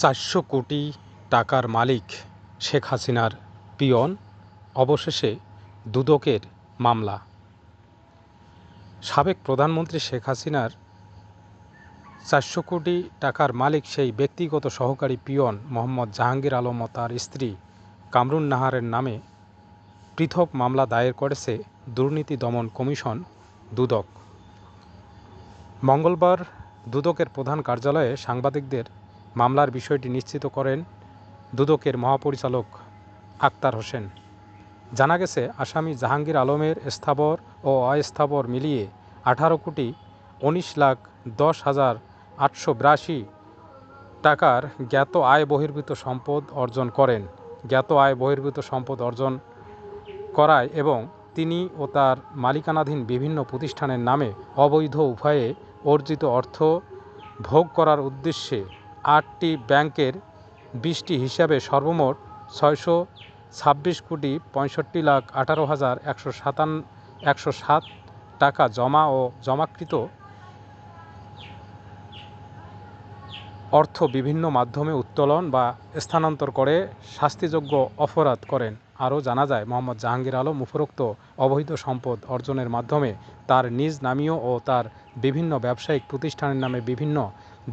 চারশো কোটি টাকার মালিক শেখ হাসিনার পিয়ন, অবশেষে দুদকের মামলা। সাবেক প্রধানমন্ত্রী শেখ হাসিনার চারশো কোটি টাকার মালিক সেই ব্যক্তিগত সহকারী পিয়ন মোহাম্মদ জাহাঙ্গীর আলম ও তার স্ত্রী কামরুন নাহারের নামে পৃথক মামলা দায়ের করেছে দুর্নীতি দমন কমিশন দুদক। মঙ্গলবার দুদকের প্রধান কার্যালয়ে সাংবাদিকদের মামলার বিষয়টি নিশ্চিত করেন দুদকের মহাপরিচালক আক্তার হোসেন। জানা গেছে, আসামি জাহাঙ্গীর আলমের স্থাবর ও অস্থাবর মিলিয়ে আঠারো কোটি উনিশ লাখ দশ হাজার আটশো বিরাশি টাকার জ্ঞাত আয় বহির্ভূত সম্পদ অর্জন করেন। জ্ঞাত আয় বহির্ভূত সম্পদ অর্জন করায় এবং তিনি ও তার মালিকানাধীন বিভিন্ন প্রতিষ্ঠানের নামে অবৈধ উপায়ে অর্জিত অর্থ ভোগ করার উদ্দেশ্যে আটটি ব্যাংকের বিশটি হিসাবে সর্বমোট ছয়শো ছাব্বিশ কোটি পঁয়ষট্টি লাখ আঠারো হাজার একশো সাতান, একশো সাত টাকা জমা ও জমাকৃত অর্থ বিভিন্ন মাধ্যমে উত্তোলন বা স্থানান্তর করে শাস্তিযোগ্য অপরাধ করেন। আরও জানা যায়, মোহাম্মদ জাহাঙ্গীর আলম উপরোক্ত অবৈধ সম্পদ অর্জনের মাধ্যমে তার নিজ নামীয় ও তার বিভিন্ন ব্যবসায়িক প্রতিষ্ঠানের নামে বিভিন্ন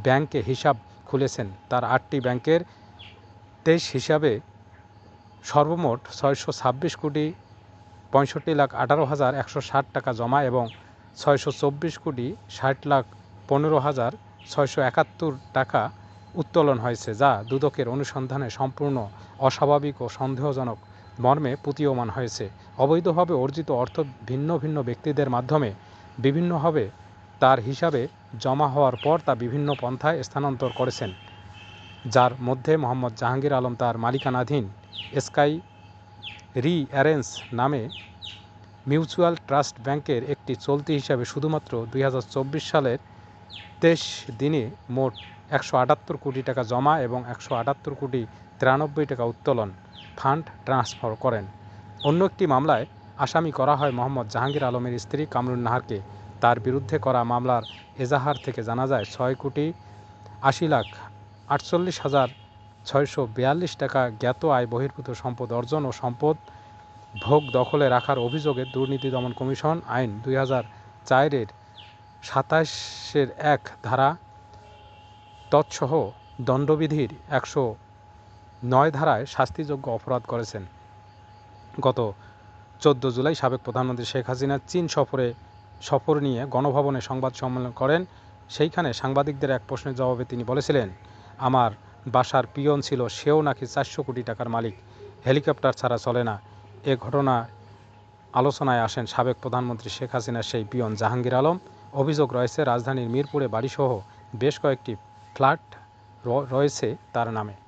ব্যাংকে হিসাব খুলেছেন। তার আটটি ব্যাংকের তেইশ হিসাবে সর্বমোট ছয়শো ছাব্বিশ কোটি পঁয়ষট্টি লাখ আঠারো হাজার একশো ষাট টাকা জমা এবং ছয়শো চব্বিশ কোটি ষাট লাখ পনেরো হাজার ছয়শো একাত্তর টাকা উত্তোলন হয়েছে, যা দুদকের অনুসন্ধানে সম্পূর্ণ অস্বাভাবিক ও সন্দেহজনক মর্মে প্রতীয়মান হয়েছে। অবৈধভাবে অর্জিত অর্থ ভিন্ন ভিন্ন ব্যক্তিদের মাধ্যমে, বিভিন্নভাবে তার হিসাবে জমা হওয়ার পর তা বিভিন্ন পন্থায় স্থানান্তর করেছেন, যার মধ্যে মোহাম্মদ জাহাঙ্গীর আলম তার মালিকানাধীন স্কাই রি অ্যারেন্স নামে মিউচুয়াল ট্রাস্ট ব্যাংকের একটি চলতি হিসাবে শুধুমাত্র দুই হাজার চব্বিশ সালের তেইশ দিনে মোট একশো আটাত্তর কোটি টাকা জমা এবং একশো আটাত্তর কোটি তিরানব্বই টাকা উত্তোলন ফান্ড ট্রান্সফার করেন। অন্য একটি মামলায় আসামি করা হয় মোহাম্মদ জাহাঙ্গীর আলমের স্ত্রী কামরুন নাহারকে। তার বিরুদ্ধে করা মামলার এজাহার থেকে জানা যায়, ছয় কোটি আশি লাখ আটচল্লিশ হাজার ছয়শো বিয়াল্লিশ টাকা জ্ঞাত আয় বহির্ভূত সম্পদ অর্জন ও সম্পদ ভোগ দখলে রাখার অভিযোগে দুর্নীতি দমন কমিশন আইন দুই হাজার চারের সাতাশের এক ধারা তৎসহ দণ্ডবিধির একশো নয় ধারায় শাস্তিযোগ্য অপরাধ করেছেন। গত চোদ্দ জুলাই সাবেক প্রধানমন্ত্রী শেখ হাসিনা চীন সফরে সফর নিয়ে গণভবনে সংবাদ সম্মেলন করেন। সেইখানে সাংবাদিকদের এক প্রশ্নের জবাবে তিনি বলেছিলেন, আমার বাসার পিয়ন ছিল, সেও নাকি চারশো কোটি টাকার মালিক। হেলিকপ্টার ছাড়া চলে না। এ ঘটনা আলোচনায় আসেন সাবেক প্রধানমন্ত্রী শেখ হাসিনার সেই পিয়ন জাহাঙ্গীর আলম। অভিযোগ রয়েছে, রাজধানীর মিরপুরে বাড়িসহ বেশ কয়েকটি ফ্ল্যাট রয়েছে তার নামে।